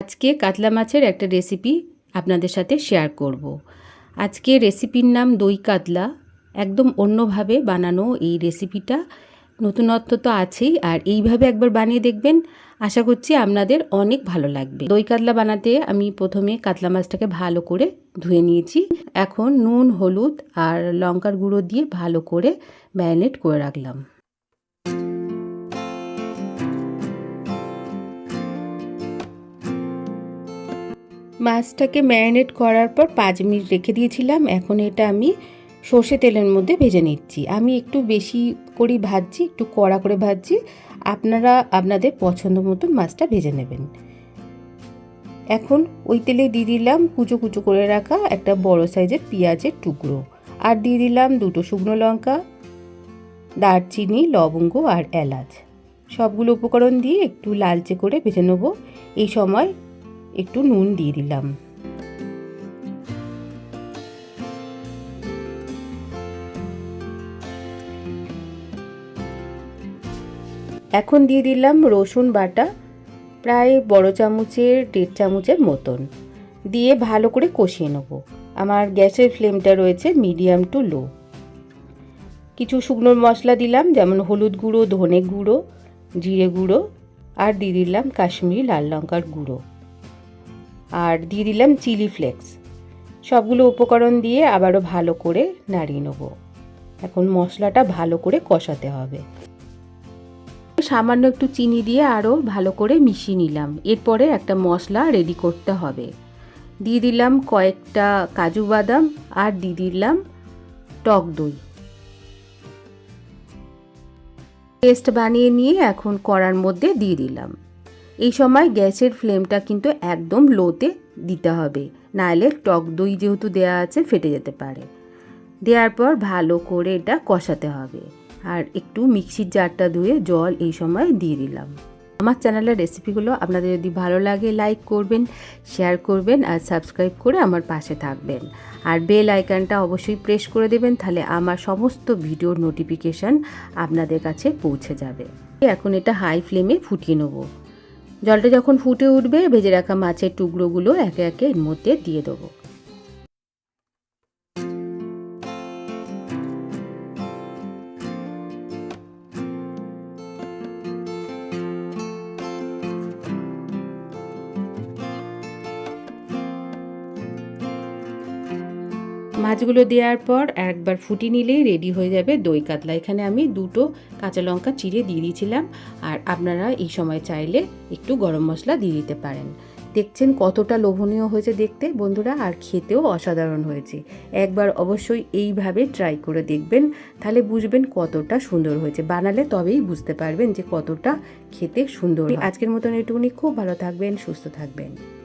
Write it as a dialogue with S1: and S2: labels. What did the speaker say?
S1: আজকে কাতলা মাছের একটা রেসিপি আপনাদের সাথে শেয়ার করব। আজকে রেসিপির নাম দই কাতলা। একদম অন্যভাবে বানানো এই রেসিপিটা নতুনত্ব তো আছেই, আর এইভাবে একবার বানিয়ে দেখবেন, আশা করছি আপনাদের অনেক ভালো লাগবে। দই কাতলা বানাতে আমি প্রথমে কাতলা মাছটাকে ভালো করে ধুয়ে নিয়েছি। এখন নুন, হলুদ আর লঙ্কার গুঁড়ো দিয়ে ভালো করে ম্যারিনেট করে রাখলাম। মাছটাকে ম্যারিনেট করার পর পাঁচ মিনিট রেখে দিয়েছিলাম। এখন এটা আমি সর্ষে তেলের মধ্যে ভেজে নিচ্ছি। আমি একটু বেশি করেই ভাজছি, একটু কড়া করে ভাজছি। আপনারা আপনাদের পছন্দ মতন মাছটা ভেজে নেবেন। এখন ওই তেলে দিয়ে দিলাম কুচো কুচো করে রাখা একটা বড় সাইজের পেঁয়াজের টুকরো। আর দিয়ে দিলাম দুটো শুকনো লঙ্কা, দারচিনি, লবঙ্গ আর এলাচ। সবগুলো উপকরণ দিয়ে একটু লালচে করে ভেজে নেব। এই সময় একটু নুন দিয়ে দিলাম। এখন দিয়ে দিলাম রসুন বাটা, প্রায় বড় চামচের, দেড় চামচের মতন। দিয়ে ভালো করে কষিয়ে নেব। আমার গ্যাসের ফ্লেমটা রয়েছে মিডিয়াম টু লো। কিছু শুকনো মশলা দিলাম, যেমন হলুদ গুঁড়ো, ধনে গুঁড়ো, জিরে গুঁড়ো, আর দিয়ে দিলাম কাশ্মীরি লাল লঙ্কার গুঁড়ো। আর দিয়ে দিলাম চিলি ফ্লেক্স। সবগুলো উপকরণ দিয়ে আবারও ভালো করে নাড়িয়ে নেব। এখন মশলাটা ভালো করে কষাতে হবে। সামান্য একটু চিনি দিয়ে আরও ভালো করে মিশিয়ে নিলাম। এরপরে একটা মশলা রেডি করতে হবে। দিয়ে দিলাম কয়েকটা কাজু বাদাম আর দিয়ে দিলাম টক দই। পেস্ট বানিয়ে নিয়ে এখন কড়ার মধ্যে দিয়ে দিলাম। এই সময় গ্যাসের ফ্লেমটা কিন্তু একদম লোতে দিতে হবে। নাহলে টক দই যেহেতু দেওয়া আছে, ফেটে যেতে পারে। দেওয়ার পর ভালো করে এটা কষাতে হবে। আর একটু মিক্সির জারটা ধুয়ে জল এই সময় দিয়ে দিলাম। আমার চ্যানেলের রেসিপিগুলো আপনাদের যদি ভালো লাগে, লাইক করবেন, শেয়ার করবেন আর সাবস্ক্রাইব করে আমার পাশে থাকবেন। আর বেল আইকনটা অবশ্যই প্রেস করে দেবেন, তাহলে আমার সমস্ত ভিডিওর নোটিফিকেশান আপনাদের কাছে পৌঁছে যাবে। এখন এটা হাই ফ্লেমে ফুটিয়ে নেব। জলটা যখন ফুটে উঠবে ভেজে রাখা মাছের টুকরোগুলো একে একে এর মধ্যে দিয়ে দেবো। মাছগুলো দেওয়ার পর একবার ফুটি নিলেই রেডি হয়ে যাবে দই কাতলা। এখানে আমি দুটো কাঁচা লঙ্কা চিড়ে দিয়ে দিয়েছিলাম। আর আপনারা এই সময় চাইলে একটু গরম মশলা দিয়ে দিতে পারেন। দেখছেন কতটা লোভনীয় হয়েছে দেখতে? বন্ধুরা, আর খেতেও অসাধারণ হয়েছে। একবার অবশ্যই এইভাবে ট্রাই করে দেখবেন, তাহলে বুঝবেন কতটা সুন্দর হয়েছে। বানালে তবেই বুঝতে পারবেন যে কতটা খেতে সুন্দর। আজকের মতন এটুকুনি। খুব ভালো থাকবেন, সুস্থ থাকবেন।